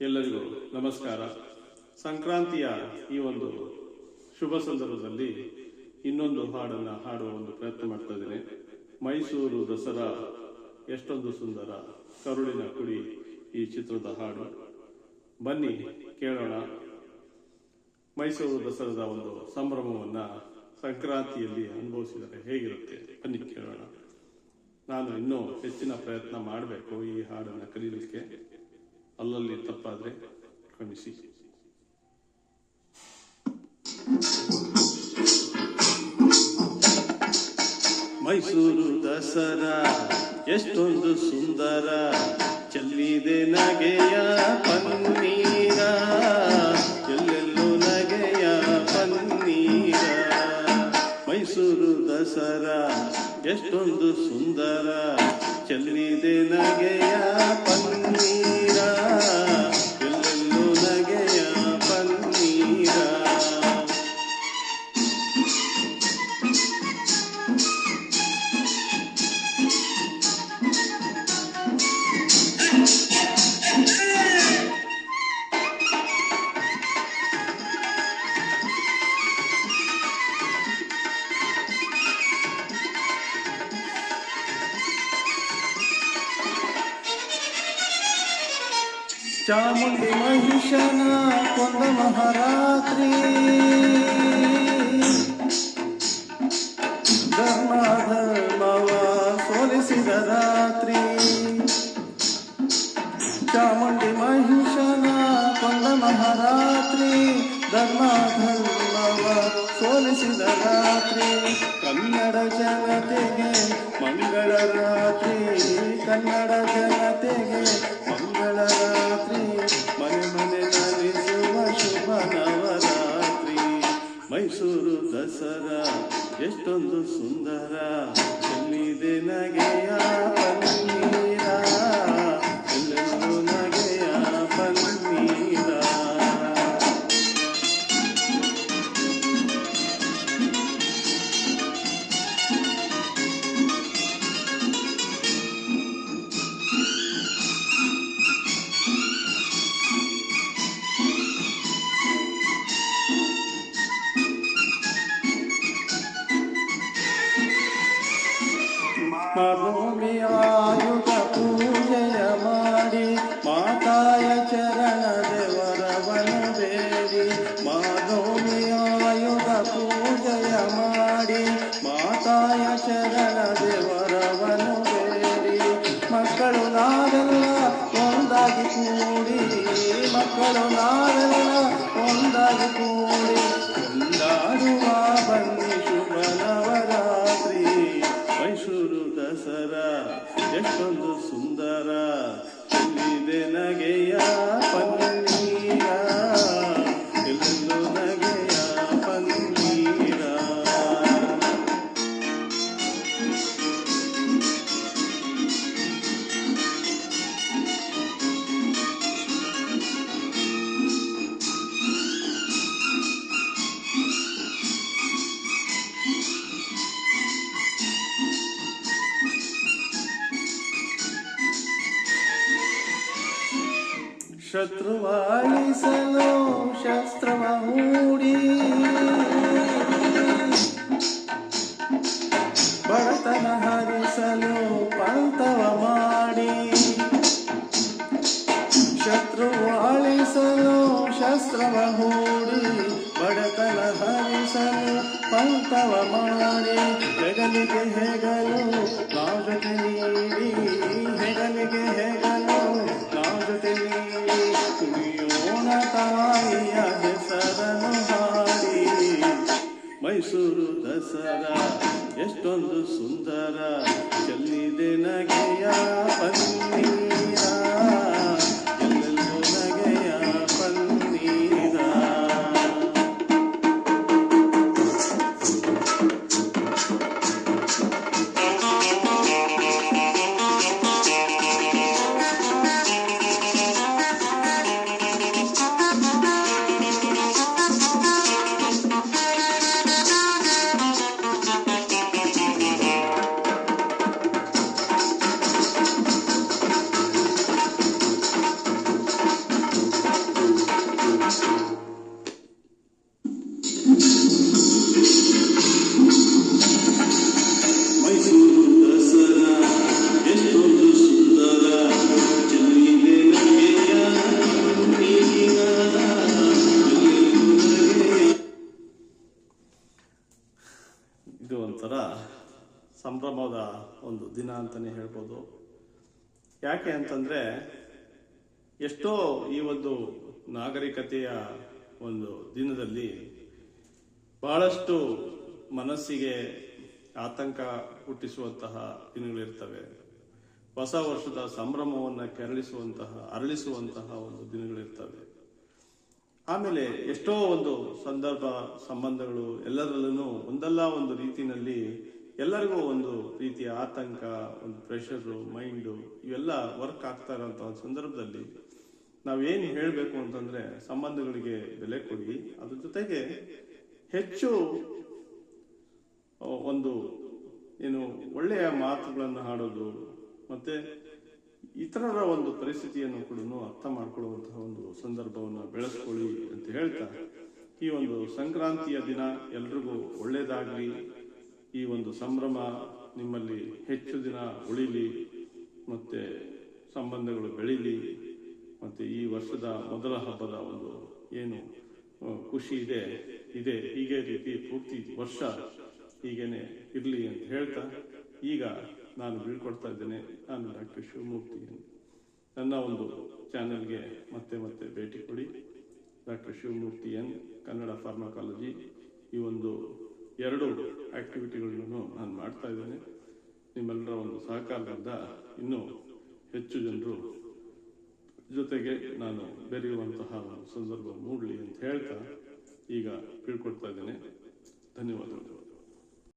ಎಲ್ಲರಿಗೂ ನಮಸ್ಕಾರ. ಸಂಕ್ರಾಂತಿಯ ಈ ಒಂದು ಶುಭ ಸಂದರ್ಭದಲ್ಲಿ ಇನ್ನೊಂದು ಹಾಡನ್ನು ಹಾಡುವ ಒಂದು ಪ್ರಯತ್ನ ಮಾಡ್ತಾ ಇದ್ದೇನೆ. ಮೈಸೂರು ದಸರಾ ಎಷ್ಟೊಂದು ಸುಂದರ ಕರುಳಿನ ಕುಡಿ ಈ ಚಿತ್ರದ ಹಾಡು. ಬನ್ನಿ ಕೇಳೋಣ. ಮೈಸೂರು ದಸರಾದ ಒಂದು ಸಂಭ್ರಮವನ್ನು ಸಂಕ್ರಾಂತಿಯಲ್ಲಿ ಅನುಭವಿಸಿದರೆ ಹೇಗಿರುತ್ತೆ? ಬನ್ನಿ ಕೇಳೋಣ. ನಾನು ಇನ್ನೂ ಹೆಚ್ಚಿನ ಪ್ರಯತ್ನ ಮಾಡಬೇಕು ಈ ಹಾಡನ್ನು ಕಲೀಲಿಕ್ಕೆ. ಅಲ್ಲಲ್ಲಿ ತಪ್ಪಾದ್ರೆ ಕ್ಷಮಿಸಿ. ಮೈಸೂರು ದಸರಾ ಎಷ್ಟೊಂದು ಸುಂದರ ಚೆಲ್ಲಿದೆ ನಗೆಯ ಪನ್ನೀರ. ಮೈಸೂರು ದಸರಾ. ಎಷ್ಟೊಂದು ಸುಂದರ. ಚೆಲ್ಲಿದೆ ನಗೆಯ ಪನ್ನೀರ. ಚಾಮುಂಡಿ ಮಹಿಷನ ಕೊಂದ ಮಹಾರಾತ್ರಿ ಧರ್ಮ ಧರ್ಮವ ಸೋಲಿಸಿದ ರಾತ್ರಿ ಚಾಮುಂಡಿ ಮಹಿಷನ ಕೊಂದ ಮಹಾರಾತ್ರಿ ಧರ್ಮ ಧರ್ಮವ ಸೋಲಿಸಿದ ರಾತ್ರಿ ಕನ್ನಡ ಜನತೆಗೆ ಮಂಗಳ ರಾತ್ರಿ ಕನ್ನಡ ಜನತೆಗೆ ಮಂಗಳ ರಾತ್ರಿ ದಸರಾ ಎಷ್ಟೊಂದು ಸುಂದರ ಚೆನ್ನಿದೆ ನಗೆಯ ಮರುಮಿ ಆಯುಧ ಪೂಜೆಯ ಮಾಡಿ ಮಾತಾಯ ಚರಣ ದೇವರವನು ಬೇಡಿ ಮಾಧೋಮಿ ಆಯುಧ ಪೂಜೆಯ ಮಾಡಿ ಮಾತಾಯ ಚರಣ ಶತ್ರುವಾಳಿಸಲು ಶಸ್ತ್ರವ ಹೂಡಿ. ಬಡತನ ಹರಿಸಲು ಪಂಥವ ಮಾಡಿ. ಶತ್ರುವಾಳಿಸಲು ಶಸ್ತ್ರವ ಹೂಡಿ. ಬಡತನ ಹರಿಸಲು ಪಂಥವ ಮಾಡಿ. ಹೆಗಲಿಗೆ ಹೆಗಲು ನೀಡಿ. ಹೆಗಲಿಗೆ ಹೆಗಲು ಮೈಸೂರು ದಸರಾ ಎಷ್ಟೊಂದು ಸುಂದರ ಚೆಲ್ಲಿದೆ ನಗೆಯ ಇದು ಒಂಥರ ಸಂಭ್ರಮದ ಒಂದು ದಿನ ಅಂತಲೇ ಹೇಳ್ಬೋದು. ಯಾಕೆ ಅಂತಂದರೆ ಎಷ್ಟೋ ಈ ಒಂದು ನಾಗರಿಕತೆಯ ಒಂದು ದಿನದಲ್ಲಿ ಬಹಳಷ್ಟು ಮನಸ್ಸಿಗೆ ಆತಂಕ ಹುಟ್ಟಿಸುವಂತಹ ದಿನಗಳಿರ್ತವೆ. ಹೊಸ ವರ್ಷದ ಸಂಭ್ರಮವನ್ನು ಕೆರಳಿಸುವಂತಹ, ಅರಳಿಸುವಂತಹ ಒಂದು ದಿನಗಳಿರ್ತವೆ. ಆಮೇಲೆ ಎಷ್ಟೋ ಒಂದು ಸಂದರ್ಭ, ಸಂಬಂಧಗಳು ಎಲ್ಲದರಲ್ಲೂ ಒಂದಲ್ಲ ಒಂದು ರೀತಿನಲ್ಲಿ ಎಲ್ಲರಿಗೂ ಒಂದು ರೀತಿಯ ಆತಂಕ, ಒಂದು ಪ್ರೆಷರು, ಮೈಂಡು ಇವೆಲ್ಲ ವರ್ಕ್ ಆಗ್ತಾ ಇರೋಂಥ ಒಂದು ಸಂದರ್ಭದಲ್ಲಿ ನಾವೇನು ಹೇಳಬೇಕು ಅಂತಂದ್ರೆ ಸಂಬಂಧಗಳಿಗೆ ಬೆಲೆ ಕೊಡಿ. ಅದ್ರ ಜೊತೆಗೆ ಹೆಚ್ಚು ಒಂದು ಏನು ಒಳ್ಳೆಯ ಮಾತುಗಳನ್ನು ಹಾಡೋದು, ಮತ್ತೆ ಇತರರ ಒಂದು ಪರಿಸ್ಥಿತಿಯನ್ನು ಕೂಡ ಅರ್ಥ ಮಾಡ್ಕೊಳ್ಳುವಂತಹ ಒಂದು ಸಂದರ್ಭವನ್ನು ಬೆಳೆಸ್ಕೊಳ್ಳಿ ಅಂತ ಹೇಳ್ತಾ, ಈ ಒಂದು ಸಂಕ್ರಾಂತಿಯ ದಿನ ಎಲ್ರಿಗೂ ಒಳ್ಳೇದಾಗ್ಲಿ. ಈ ಒಂದು ಸಂಭ್ರಮ ನಿಮ್ಮಲ್ಲಿ ಹೆಚ್ಚು ದಿನ ಉಳಿಲಿ, ಮತ್ತೆ ಸಂಬಂಧಗಳು ಬೆಳೀಲಿ, ಮತ್ತೆ ಈ ವರ್ಷದ ಮೊದಲ ಹಬ್ಬದ ಒಂದು ಏನು ಖುಷಿ ಇದೆ ಇದೆ, ಹೀಗೆ ರೀತಿ ಪೂರ್ತಿ ವರ್ಷ ಹೀಗೇನೆ ಇರಲಿ ಅಂತ ಹೇಳ್ತಾ, ಈಗ ನಾನು ಬೀಳ್ಕೊಡ್ತಾ ಇದ್ದೇನೆ. ನಾನು ಡಾಕ್ಟರ್ ಶಿವಮೂರ್ತಿ ನನ್ನ ಒಂದು ಚಾನೆಲ್ಗೆ ಮತ್ತೆ ಮತ್ತೆ ಭೇಟಿ ಕೊಡಿ. Doctor Shivamurthy N. Kannada pharmacology. ಈ ಒಂದು ಎರಡು ಆಕ್ಟಿವಿಟಿಗಳನ್ನು ನಾನು ಮಾಡ್ತಾ ಇದ್ದೇನೆ. ನಿಮ್ಮೆಲ್ಲರ ಒಂದು ಸಹಕಾರದಿಂದ ಇನ್ನೂ ಹೆಚ್ಚು ಜನರು ಜೊತೆಗೆ ನಾನು ಬೆರೆಯುವಂತಹ ಒಂದು ಸಂದರ್ಭ ಮೂಡಲಿ ಅಂತ ಹೇಳ್ತಾ ಈಗ ಬೀಳ್ಕೊಡ್ತಾ ಇದ್ದೇನೆ. ಧನ್ಯವಾದಗಳು.